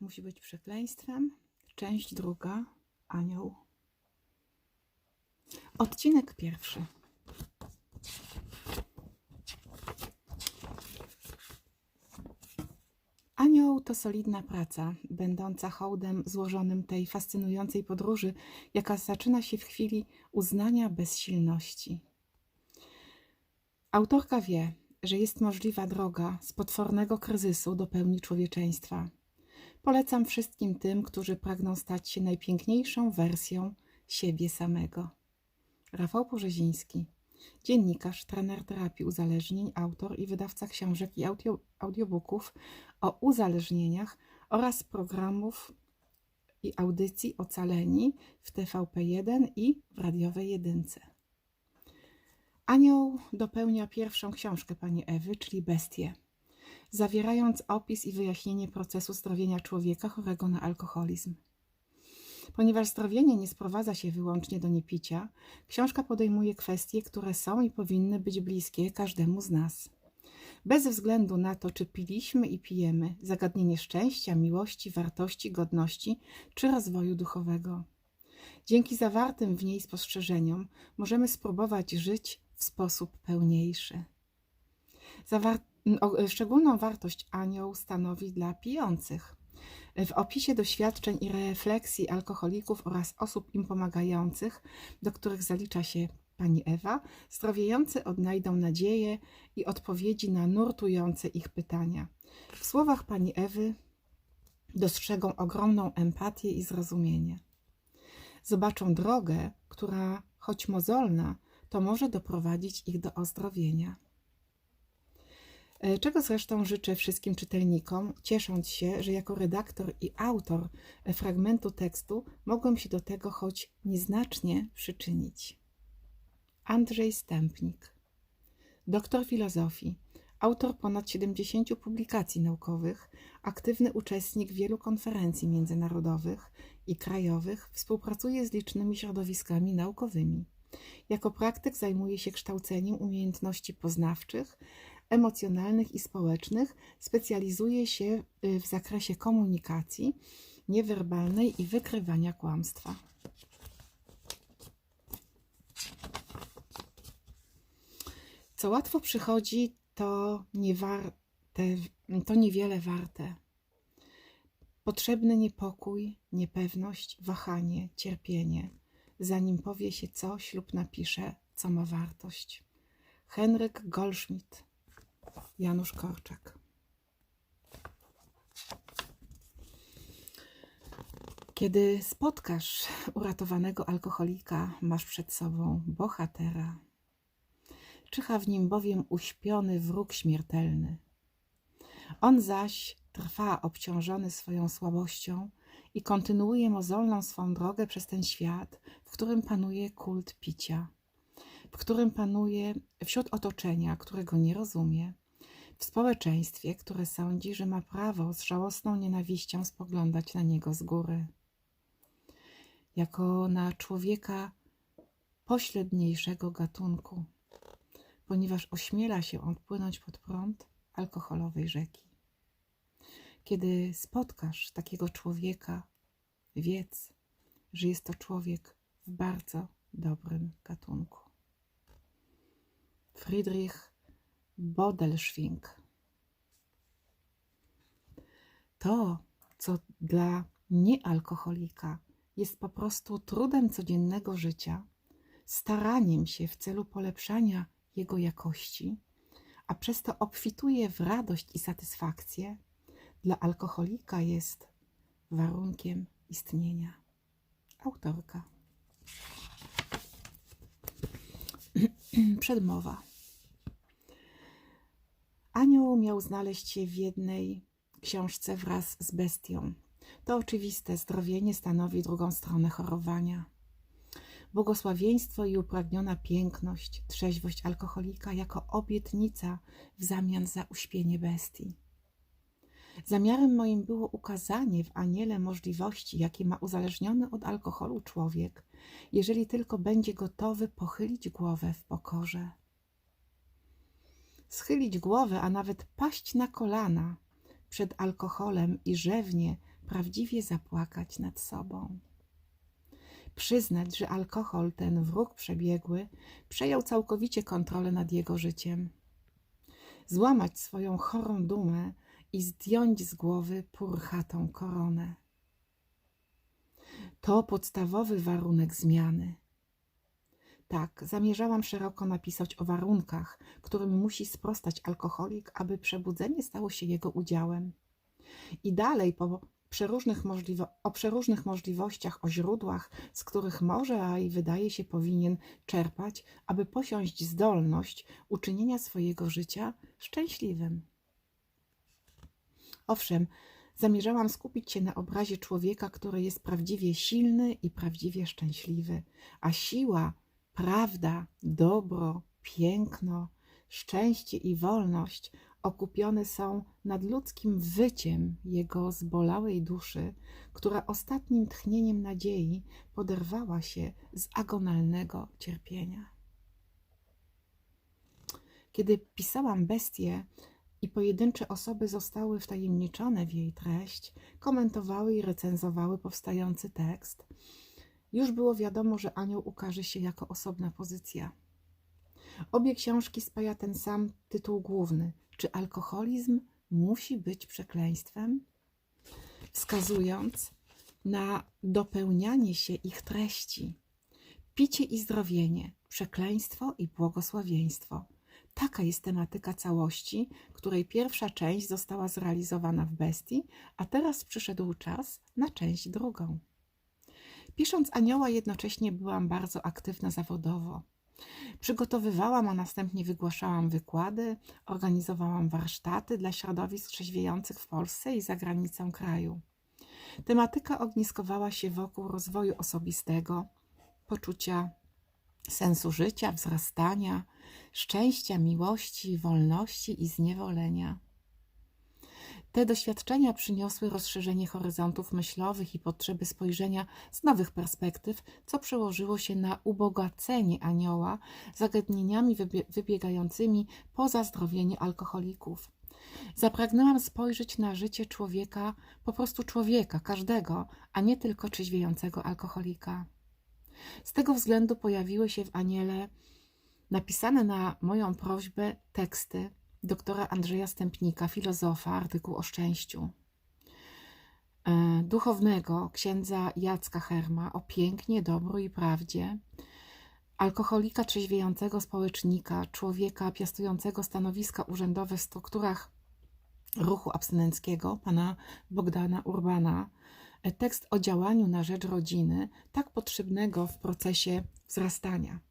musi być przekleństwem. Część druga. Anioł. Odcinek pierwszy. Anioł to solidna praca, będąca hołdem złożonym tej fascynującej podróży, jaka zaczyna się w chwili uznania bezsilności. Autorka wie, że jest możliwa droga z potwornego kryzysu do pełni człowieczeństwa. Polecam wszystkim tym, którzy pragną stać się najpiękniejszą wersją siebie samego. Rafał Porzeziński, dziennikarz, trener terapii uzależnień, autor i wydawca książek i audio, audiobooków o uzależnieniach oraz programów i audycji Ocaleni w TVP1 i w radiowej jedynce. Anioł dopełnia pierwszą książkę pani Ewy, czyli Bestie, zawierając opis i wyjaśnienie procesu zdrowienia człowieka chorego na alkoholizm. Ponieważ zdrowienie nie sprowadza się wyłącznie do niepicia, książka podejmuje kwestie, które są i powinny być bliskie każdemu z nas. Bez względu na to, czy piliśmy i pijemy, zagadnienie szczęścia, miłości, wartości, godności czy rozwoju duchowego. Dzięki zawartym w niej spostrzeżeniom możemy spróbować żyć w sposób pełniejszy. Zawar o, szczególną wartość anioł stanowi dla pijących. W opisie doświadczeń i refleksji alkoholików oraz osób im pomagających, do których zalicza się pani Ewa, zdrowiejący odnajdą nadzieję i odpowiedzi na nurtujące ich pytania. W słowach pani Ewy dostrzegą ogromną empatię i zrozumienie. Zobaczą drogę, która, choć mozolna, to może doprowadzić ich do ozdrowienia. E, Czego zresztą życzę wszystkim czytelnikom, ciesząc się, że jako redaktor i autor fragmentu tekstu mogłem się do tego choć nieznacznie przyczynić. Andrzej Stępnik, doktor filozofii, autor ponad 70 publikacji naukowych, aktywny uczestnik wielu konferencji międzynarodowych i krajowych, współpracuje z licznymi środowiskami naukowymi. Jako praktyk zajmuje się kształceniem umiejętności poznawczych, emocjonalnych i społecznych, specjalizuje się w zakresie komunikacji niewerbalnej i wykrywania kłamstwa. Co łatwo przychodzi, to, nie warte, to niewiele warte. Potrzebny niepokój, niepewność, wahanie, cierpienie, zanim powie się coś lub napisze, co ma wartość. Henryk Goldschmidt, Janusz Korczak. Kiedy spotkasz uratowanego alkoholika, masz przed sobą bohatera. Czyha w nim bowiem uśpiony wróg śmiertelny. On zaś trwa obciążony swoją słabością i kontynuuje mozolną swą drogę przez ten świat, w którym panuje kult picia, w którym panuje wśród otoczenia, którego nie rozumie, w społeczeństwie, które sądzi, że ma prawo z żałosną nienawiścią spoglądać na niego z góry. Jako na człowieka pośredniejszego gatunku, ponieważ ośmiela się on płynąć pod prąd alkoholowej rzeki. Kiedy spotkasz takiego człowieka, wiedz, że jest to człowiek w bardzo dobrym gatunku. Friedrich Bodelschwing. To, co dla niealkoholika jest po prostu trudem codziennego życia, staraniem się w celu polepszania jego jakości, a przez to obfituje w radość i satysfakcję, dla alkoholika jest warunkiem istnienia. Autorka. Przedmowa. Anioł miał znaleźć się w jednej książce wraz z bestią. To oczywiste, zdrowienie stanowi drugą stronę chorowania. Błogosławieństwo i upragniona piękność, trzeźwość alkoholika jako obietnica w zamian za uśpienie bestii. Zamiarem moim było ukazanie w aniele możliwości, jakie ma uzależniony od alkoholu człowiek, jeżeli tylko będzie gotowy pochylić głowę w pokorze. Schylić głowę, a nawet paść na kolana przed alkoholem i rzewnie prawdziwie zapłakać nad sobą. Przyznać, że alkohol, ten wróg przebiegły, przejął całkowicie kontrolę nad jego życiem. Złamać swoją chorą dumę i zdjąć z głowy purchatą koronę. To podstawowy warunek zmiany. Tak, zamierzałam szeroko napisać o warunkach, którym musi sprostać alkoholik, aby przebudzenie stało się jego udziałem. I dalej po przeróżnych o przeróżnych możliwościach, o źródłach, z których może, a i wydaje się powinien czerpać, aby posiąść zdolność uczynienia swojego życia szczęśliwym. Owszem, zamierzałam skupić się na obrazie człowieka, który jest prawdziwie silny i prawdziwie szczęśliwy, a siła, prawda, dobro, piękno, szczęście i wolność okupione są nadludzkim wyciem jego zbolałej duszy, która ostatnim tchnieniem nadziei poderwała się z agonalnego cierpienia. Kiedy pisałam bestię i pojedyncze osoby zostały wtajemniczone w jej treść, komentowały i recenzowały powstający tekst, już było wiadomo, że anioł ukaże się jako osobna pozycja. Obie książki spaja ten sam tytuł główny: Czy alkoholizm musi być przekleństwem? Wskazując na dopełnianie się ich treści. Picie i zdrowienie, przekleństwo i błogosławieństwo. Taka jest tematyka całości, której pierwsza część została zrealizowana w bestii, a teraz przyszedł czas na część drugą. Pisząc Anioła, jednocześnie byłam bardzo aktywna zawodowo. Przygotowywałam, a następnie wygłaszałam wykłady, organizowałam warsztaty dla środowisk trzeźwiejących w Polsce i za granicą kraju. Tematyka ogniskowała się wokół rozwoju osobistego, poczucia sensu życia, wzrastania, szczęścia, miłości, wolności i zniewolenia. Te doświadczenia przyniosły rozszerzenie horyzontów myślowych i potrzeby spojrzenia z nowych perspektyw, co przełożyło się na ubogacenie anioła zagadnieniami wybie wybiegającymi poza zdrowienie alkoholików. Zapragnęłam spojrzeć na życie człowieka, po prostu człowieka, każdego, a nie tylko trzeźwiejącego alkoholika. Z tego względu pojawiły się w Aniele napisane na moją prośbę teksty doktora Andrzeja Stępnika, filozofa, artykuł o szczęściu, e, duchownego księdza Jacka Herma o pięknie, dobru i prawdzie, alkoholika trzeźwiejącego społecznika, człowieka piastującego stanowiska urzędowe w strukturach ruchu abstynenckiego, pana Bogdana Urbana, e, tekst o działaniu na rzecz rodziny, tak potrzebnego w procesie wzrastania.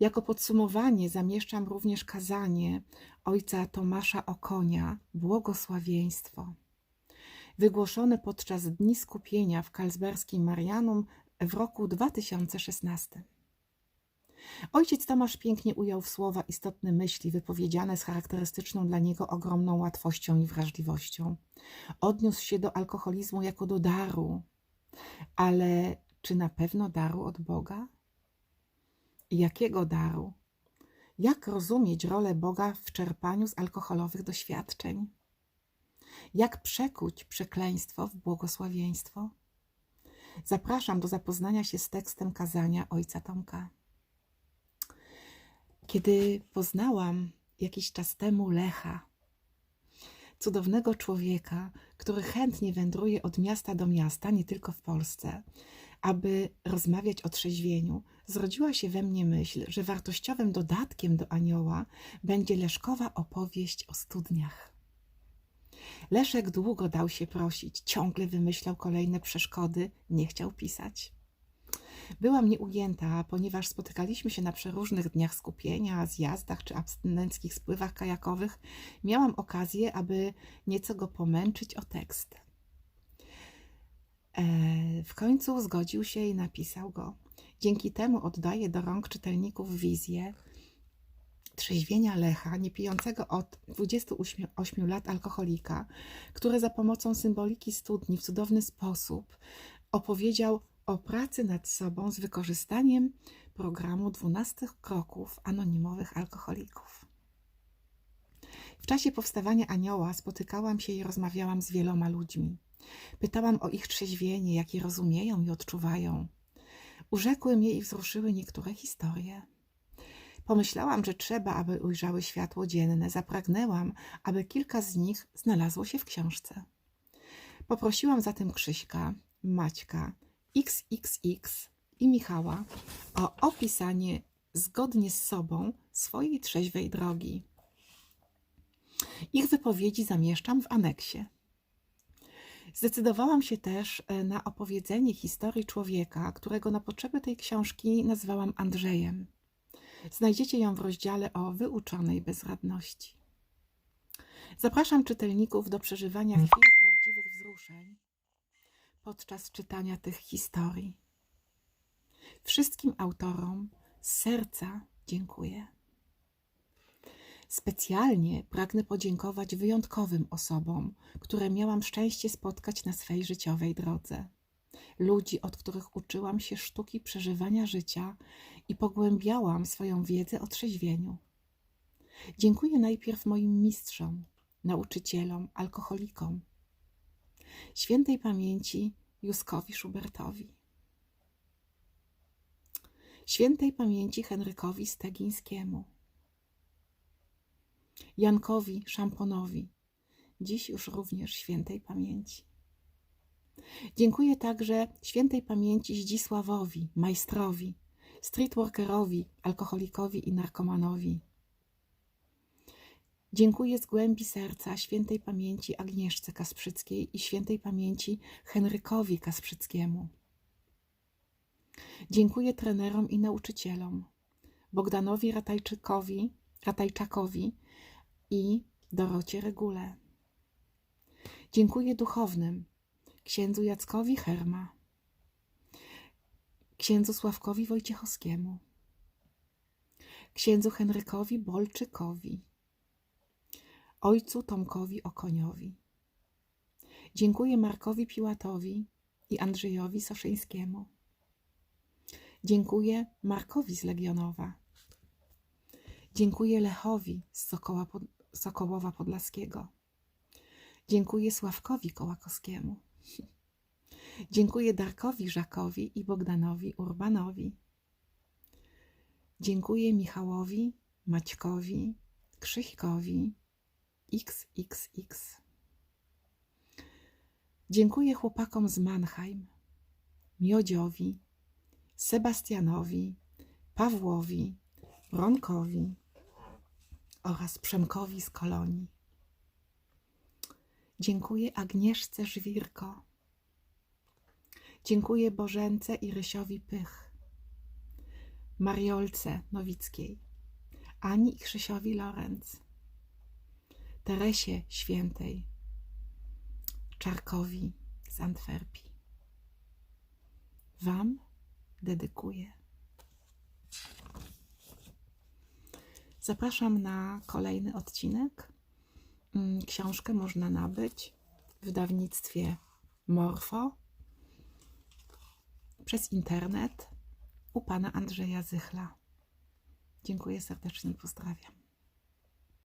Jako podsumowanie zamieszczam również kazanie ojca Tomasza Okonia Błogosławieństwo, wygłoszone podczas Dni Skupienia w Kalsberskim Marianum w roku 2016. Ojciec Tomasz pięknie ujął w słowa istotne myśli wypowiedziane z charakterystyczną dla niego ogromną łatwością i wrażliwością. Odniósł się do alkoholizmu jako do daru, ale czy na pewno daru od Boga? Jakiego daru? Jak rozumieć rolę Boga w czerpaniu z alkoholowych doświadczeń? Jak przekuć przekleństwo w błogosławieństwo? Zapraszam do zapoznania się z tekstem kazania ojca Tomka. Kiedy poznałam jakiś czas temu Lecha, cudownego człowieka, który chętnie wędruje od miasta do miasta, nie tylko w Polsce, aby rozmawiać o trzeźwieniu, zrodziła się we mnie myśl, że wartościowym dodatkiem do anioła będzie Leszkowa opowieść o studniach. Leszek długo dał się prosić, ciągle wymyślał kolejne przeszkody, nie chciał pisać. Byłam nieujęta, ponieważ spotykaliśmy się na przeróżnych dniach skupienia, zjazdach czy abstynenckich spływach kajakowych. Miałam okazję, aby nieco go pomęczyć o tekst. E, w końcu zgodził się i napisał go. Dzięki temu oddaję do rąk czytelników wizję trzeźwienia Lecha, niepijącego od 28 lat alkoholika, który za pomocą symboliki studni w cudowny sposób opowiedział o pracy nad sobą z wykorzystaniem programu 12 kroków anonimowych alkoholików. W czasie powstawania Anioła spotykałam się i rozmawiałam z wieloma ludźmi. Pytałam o ich trzeźwienie, jak je rozumieją i odczuwają. Urzekły mnie i wzruszyły niektóre historie. Pomyślałam, że trzeba, aby ujrzały światło dzienne. Zapragnęłam, aby kilka z nich znalazło się w książce. Poprosiłam zatem Krzyśka, Maćka, XXX i Michała o opisanie zgodnie z sobą swojej trzeźwej drogi. Ich wypowiedzi zamieszczam w aneksie. Zdecydowałam się też e, na opowiedzenie historii człowieka, którego na potrzeby tej książki nazwałam Andrzejem. Znajdziecie ją w rozdziale o wyuczonej bezradności. Zapraszam czytelników do przeżywania chwil prawdziwych wzruszeń podczas czytania tych historii. Wszystkim autorom z serca dziękuję. Specjalnie pragnę podziękować wyjątkowym osobom, które miałam szczęście spotkać na swej życiowej drodze. Ludzi, od których uczyłam się sztuki przeżywania życia i pogłębiałam swoją wiedzę o trzeźwieniu. Dziękuję najpierw moim mistrzom, nauczycielom, alkoholikom. Świętej pamięci Józkowi Schubertowi. Świętej pamięci Henrykowi Stegińskiemu. Jankowi Szamponowi, dziś już również świętej pamięci. Dziękuję także świętej pamięci Zdzisławowi, majstrowi, streetworkerowi, alkoholikowi i narkomanowi. Dziękuję z głębi serca świętej pamięci Agnieszce Kasprzyckiej i świętej pamięci Henrykowi Kasprzyckiemu. Dziękuję trenerom i nauczycielom, Bogdanowi Ratajczykowi, Ratajczakowi i Dorocie Regule. Dziękuję duchownym, księdzu Jackowi Herma, księdzu Sławkowi Wojciechowskiemu, księdzu Henrykowi Bolczykowi, ojcu Tomkowi Okoniowi. Dziękuję Markowi Piłatowi i Andrzejowi Soszyńskiemu. Dziękuję Markowi z Legionowa. Dziękuję Lechowi z Sokoła Sokołowa Podlaskiego. Dziękuję Sławkowi Kołakowskiemu. Dziękuję Darkowi Żakowi i Bogdanowi Urbanowi. Dziękuję Michałowi, Maćkowi, Krzyśkowi, XXX. Dziękuję chłopakom z Mannheim, Miodziowi, Sebastianowi, Pawłowi, Ronkowi oraz Przemkowi z Kolonii. Dziękuję Agnieszce Żwirko. Dziękuję Bożence i Rysiowi Pych, Mariolce Nowickiej, Ani i Krzysiowi Lorenz, Teresie Świętej, Czarkowi z Antwerpii. Wam dedykuję. Zapraszam na kolejny odcinek. Mm, Książkę można nabyć w wydawnictwie Morfo przez internet u pana Andrzeja Zychla. Dziękuję serdecznie pozdrawiam.